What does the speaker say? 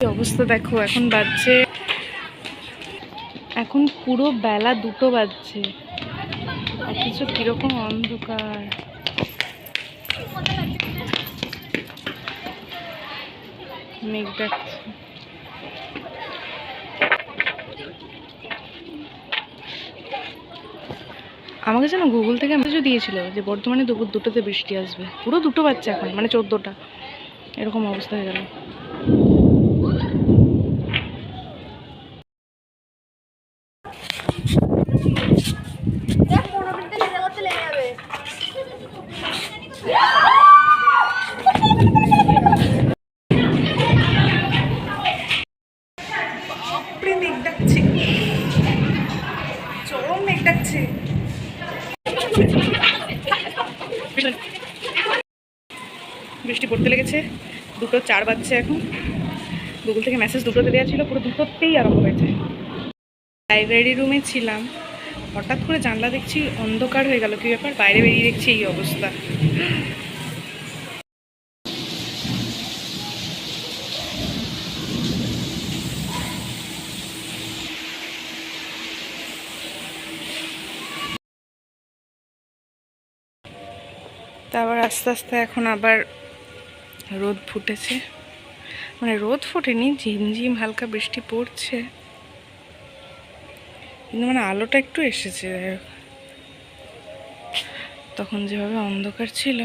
অবস্থা দেখো, এখন বাজছে। এখন পুরো বেলা দুটো বাজছে। অথচ কীরকম অন্ধকার। মেঘ আমাকে যেন গুগল থেকে মেসেজও দিয়েছিল যে বর্তমানে দুপুর দুটোতে বৃষ্টি আসবে। পুরো দুটো বাজছে এখন মানে চোদ্দোটা। এরকম অবস্থা হয়ে গেল। বাপরে মেঘ ডাকছে। চরম মেঘ ডাকছে। বৃষ্টি পড়তে লেগেছে। দুটো চার বাজছে এখন। গুগল থেকে মেসেজ দুটোতে দেওয়া ছিল, পুরো দুটোতেই আরম্ভ হয়েছে। লাইব্রেরি রুমে ছিলাম। হঠাৎ করে জানলা দেখছি অন্ধকার হয়ে গেল। কি ব্যাপার? বাইরে বেরিয়ে দেখছি এই অবস্থা। তারপর আস্তে আস্তে এখন আবার রোদ ফুটেছে। মানে রোদ ফোটেনি ঝিমঝিম হালকা বৃষ্টি পড়ছে। কিন্তু মানে আলোটা একটু এসেছে তখন যেভাবে অন্ধকার ছিল।